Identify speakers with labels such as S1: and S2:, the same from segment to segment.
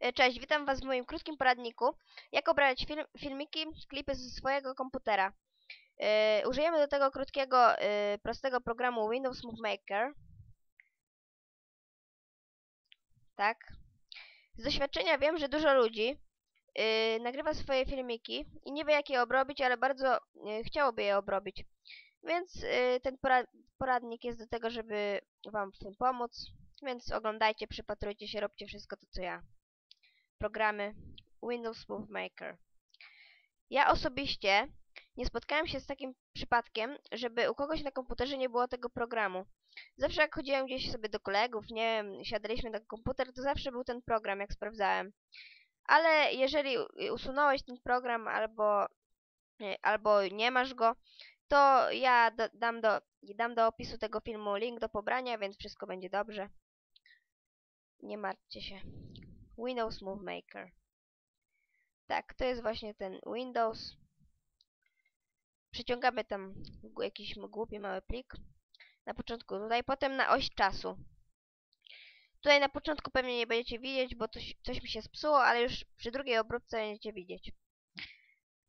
S1: E, Cześć, witam Was w moim krótkim poradniku, jak obrać film, filmiki, klipy ze swojego komputera. E, użyjemy do tego krótkiego, e, prostego programu Windows Movie Maker. Tak. Z doświadczenia wiem, że dużo ludzi e, nagrywa swoje filmiki i nie wie jak je obrobić, ale bardzo e, chciałoby je obrobić. Więc e, ten pora poradnik jest do tego, żeby Wam w tym pomóc. Więc oglądajcie, przypatrujcie się, róbcie wszystko to, co ja programy Windows Movie Maker. Ja osobiście nie spotkałem się z takim przypadkiem, żeby u kogoś na komputerze nie było tego programu. Zawsze jak chodziłem gdzieś sobie do kolegów, nie wiem, siadaliśmy na komputer, to zawsze był ten program, jak sprawdzałem. Ale jeżeli usunąłeś ten program albo, albo nie masz go, to ja do, dam, do, dam do opisu tego filmu link do pobrania, więc wszystko będzie dobrze. Nie martwcie się. Windows Movie Maker. Tak, to jest właśnie ten Windows. Przyciągamy tam jakiś głupi mały plik. Na początku tutaj, potem na oś czasu. Tutaj na początku pewnie nie będziecie widzieć, bo coś, coś mi się spsuło, ale już przy drugiej obróbce będziecie widzieć.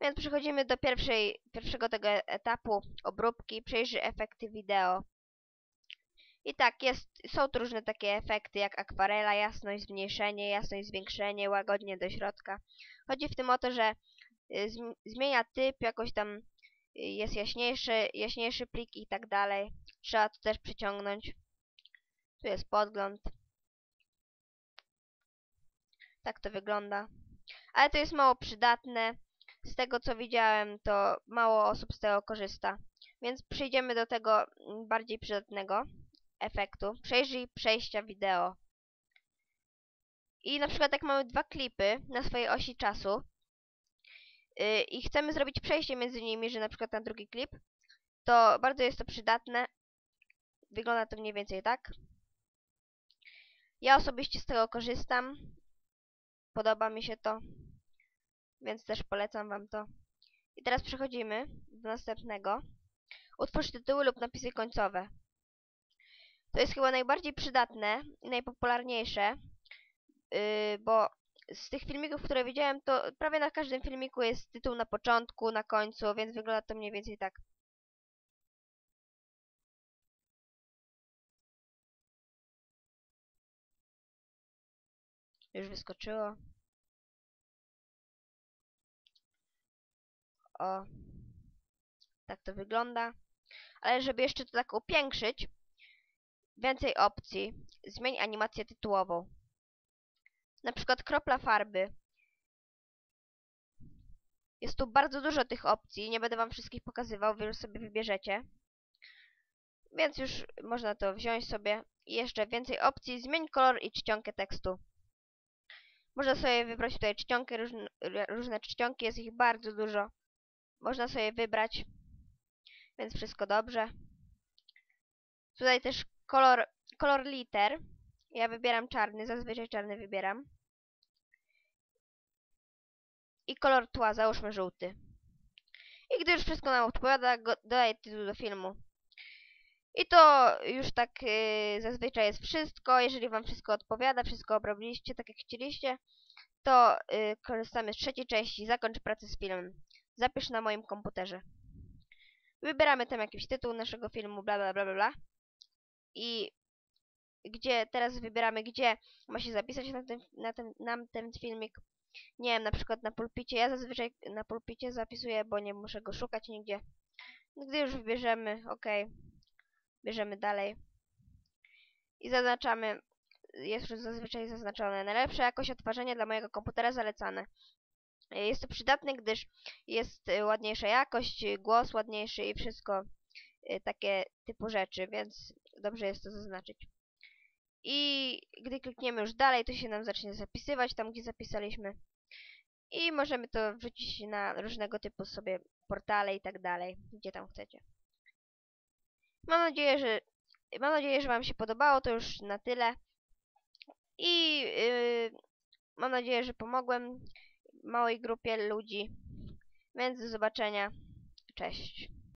S1: Więc przechodzimy do pierwszej, pierwszego tego etapu obróbki. Przejrzyj efekty wideo. I tak, jest, są tu różne takie efekty jak akwarela, jasność, zmniejszenie, jasność, zwiększenie, łagodnie do środka. Chodzi w tym o to, że y, zmienia typ, jakoś tam y, jest jaśniejszy, jaśniejszy plik i tak dalej. Trzeba to też przyciągnąć. Tu jest podgląd. Tak to wygląda. Ale to jest mało przydatne. Z tego co widziałem, to mało osób z tego korzysta. Więc przejdziemy do tego mm, bardziej przydatnego efektu. Przejrzyj przejścia wideo. I na przykład jak mamy dwa klipy na swojej osi czasu yy, i chcemy zrobić przejście między nimi, że na przykład na drugi klip, to bardzo jest to przydatne. Wygląda to mniej więcej tak. Ja osobiście z tego korzystam. Podoba mi się to. Więc też polecam Wam to. I teraz przechodzimy do następnego. Utwórz tytuły lub napisy końcowe. To jest chyba najbardziej przydatne i najpopularniejsze, yy, bo z tych filmików, które widziałem, to prawie na każdym filmiku jest tytuł na początku, na końcu, więc wygląda to mniej więcej tak. Już wyskoczyło. O. Tak to wygląda. Ale żeby jeszcze to tak upiększyć, Więcej opcji. Zmień animację tytułową. Na przykład kropla farby. Jest tu bardzo dużo tych opcji. Nie będę wam wszystkich pokazywał, wy już sobie wybierzecie. Więc już można to wziąć sobie. I jeszcze więcej opcji. Zmień kolor i czcionkę tekstu. Można sobie wybrać tutaj czcionkę, różne, różne czcionki, jest ich bardzo dużo. Można sobie wybrać. Więc wszystko dobrze. Tutaj też kolor, kolor liter. Ja wybieram czarny, zazwyczaj czarny wybieram. I kolor tła, załóżmy żółty. I gdy już wszystko nam odpowiada, dodaję tytuł do filmu. I to już tak yy, zazwyczaj jest wszystko. Jeżeli Wam wszystko odpowiada, wszystko obrobiliście tak jak chcieliście, to yy, korzystamy z trzeciej części. Zakończ pracę z filmem. Zapisz na moim komputerze. Wybieramy tam jakiś tytuł naszego filmu, bla bla bla bla. bla i gdzie teraz wybieramy, gdzie ma się zapisać na ten, na ten, na ten filmik. Nie wiem, na przykład na pulpicie. Ja zazwyczaj na pulpicie zapisuję, bo nie muszę go szukać nigdzie. Gdy już wybierzemy, ok, bierzemy dalej. I zaznaczamy, jest już zazwyczaj zaznaczone. Najlepsza jakość odtwarzania dla mojego komputera zalecane. Jest to przydatne, gdyż jest ładniejsza jakość, głos ładniejszy i wszystko y, takie typu rzeczy, więc dobrze jest to zaznaczyć. I gdy klikniemy już dalej, to się nam zacznie zapisywać tam, gdzie zapisaliśmy. I możemy to wrzucić na różnego typu sobie portale i tak dalej, gdzie tam chcecie. Mam nadzieję, że mam nadzieję, że Wam się podobało, to już na tyle. I yy, mam nadzieję, że pomogłem małej grupie ludzi. Więc do zobaczenia. Cześć.